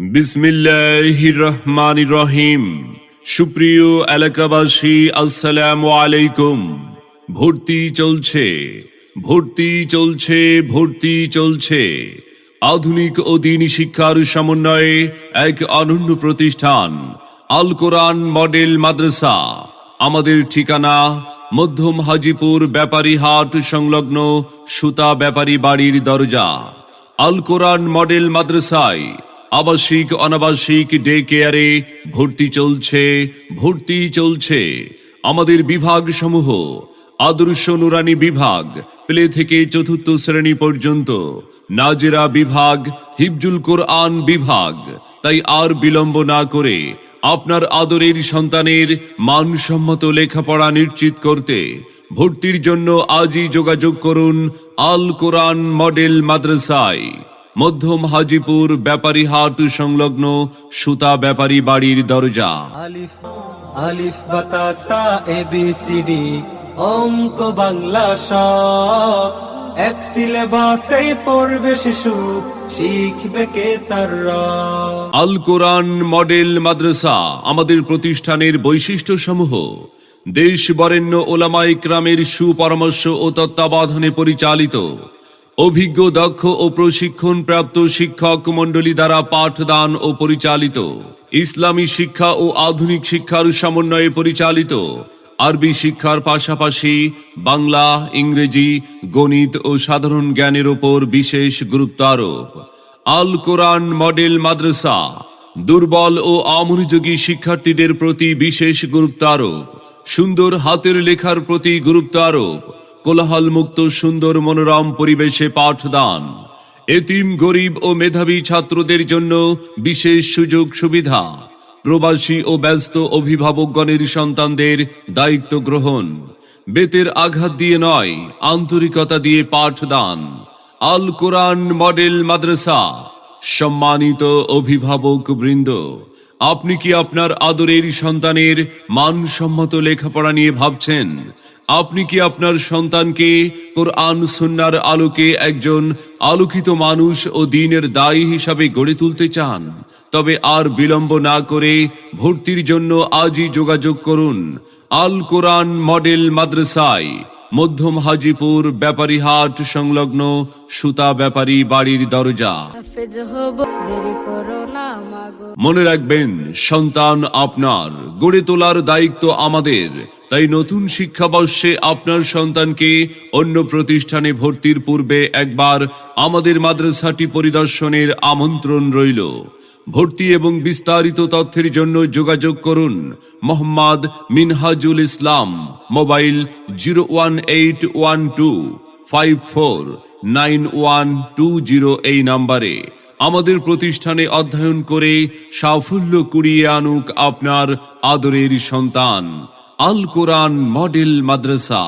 বিসমিল্লাহ রহমান রহিম সুপ্রিয় এলাকাবাসী, আসসালামু আলাইকুম। ভর্তি চলছে ভর্তি চলছে ভর্তি চলছে। আধুনিক ও দিনী শিক্ষার সমন্বয়ে এক অনন্য প্রতিষ্ঠান, আল কোরআন মডেল মাদ্রাসা। আমাদের ঠিকানা, মধ্যম হাজিপুর ব্যাপারী হাট সংলগ্ন সুতা ব্যাপারী বাড়ির দরজা। আল কোরআন মডেল মাদ্রাসায় আবাসিক, অনাবাসিক ডে কেয়ারে ভর্তি চলছে ভর্তি চলছে। আমাদের বিভাগ সমূহ আদর্শ নুরানি বিভাগ, প্লে থেকে চতুর্থ শ্রেণি পর্যন্ত। নাজেরা বিভাগ হিবজুল কোরআন বিভাগ। তাই আর বিলম্ব না করে আপনার আদরের সন্তানের মানসম্মত লেখাপড়া নিশ্চিত করতে ভর্তির জন্য আজই যোগাযোগ করুন আল কোরআন মডেল মাদ্রাসায়। মধ্যম হাজিপুর ব্যাপারী হাট সংলগ্ন সুতা ব্যাপারী বাড়ির দরজা। আলিফ আলিফ বাতাসা এ বি সি ডি অঙ্ক বাংলা স। এক সিলেবাসে পড়বে শিশু শিখবে কে তার আল কোরআন মডেল মাদ্রাসা আমাদের প্রতিষ্ঠানের বৈশিষ্ট্য সমূহ দেশ বরেণ্য ওলামা ইকরামের সুপরামর্শ ও তত্ত্বাবধানে পরিচালিত। অভিজ্ঞ, দক্ষ ও প্রশিক্ষণ প্রাপ্ত শিক্ষক মণ্ডলী দ্বারা পাঠদান ও পরিচালিত। ইসলামী শিক্ষা ও আধুনিক শিক্ষার সমন্বয়ে পরিচালিত। আরবি শিক্ষার পাশাপাশি বাংলা, ইংরেজি, গণিত ও সাধারণ জ্ঞানের ওপর বিশেষ গুরুত্ব আরোপ। আল কোরআন মডেল মাদ্রাসা, দুর্বল ও অমনোযোগী শিক্ষার্থীদের প্রতি বিশেষ গুরুত্ব আরোপ। সুন্দর হাতের লেখার প্রতি গুরুত্ব আরোপ। কোলাহল মুক্ত সুন্দর, মনোরম পরিবেশে পাঠদান। এতিম, গরিব ও মেধাবী ছাত্রদের জন্য বিশেষ সুযোগ, সুবিধা। প্রবাসী ও ব্যস্ত অভিভাবকগণের সন্তানদের দায়িত্ব গ্রহণ। বেতের আঘাত দিয়ে নয়, আন্তরিকতা দিয়ে পাঠদান। আল কোরআন মডেল মাদ্রাসা, সম্মানিত অভিভাবক বৃন্দ আপনি কি আপনার আদরের সন্তানের মানসম্মত লেখাপড়া নিয়ে ভাবছেন? আপনি কি আপনার সন্তানকে কোরআন সুন্নার আলোকে একজন আলোকিত মানুষ ও দিনের দায়ী হিসাবে গড়ে তুলতে চান? তবে আর বিলম্ব না করে ভর্তির জন্য আজই যোগাযোগ করুন আল কোরআন মডেল মাদ্রাসায়, মধ্যম হাজিপুর ব্যাপারী হাট সংলগ্ন সুতা ব্যাপারী বাড়ির দরজা। মনে রাখবেন, সন্তান আপনার, গড়ে তোলার দায়িত্ব আমাদের। তাই নতুন শিক্ষাবর্ষে আপনার সন্তানকে অন্য প্রতিষ্ঠানে ভর্তির পূর্বে একবার আমাদের মাদ্রাসাটি পরিদর্শনের আমন্ত্রণ রইল। ভর্তি এবং বিস্তারিত তথ্যের জন্য যোগাযোগ করুন Mohammad Minhajul Islam, mobile zero one eight one two five four nine one two zero এই নাম্বারে। আমাদের প্রতিষ্ঠানে অধ্যয়ন করে সাফল্য কুড়িয়ে আনুক আপনার আদরের সন্তান আল কোরআন মডেল মাদ্রাসা।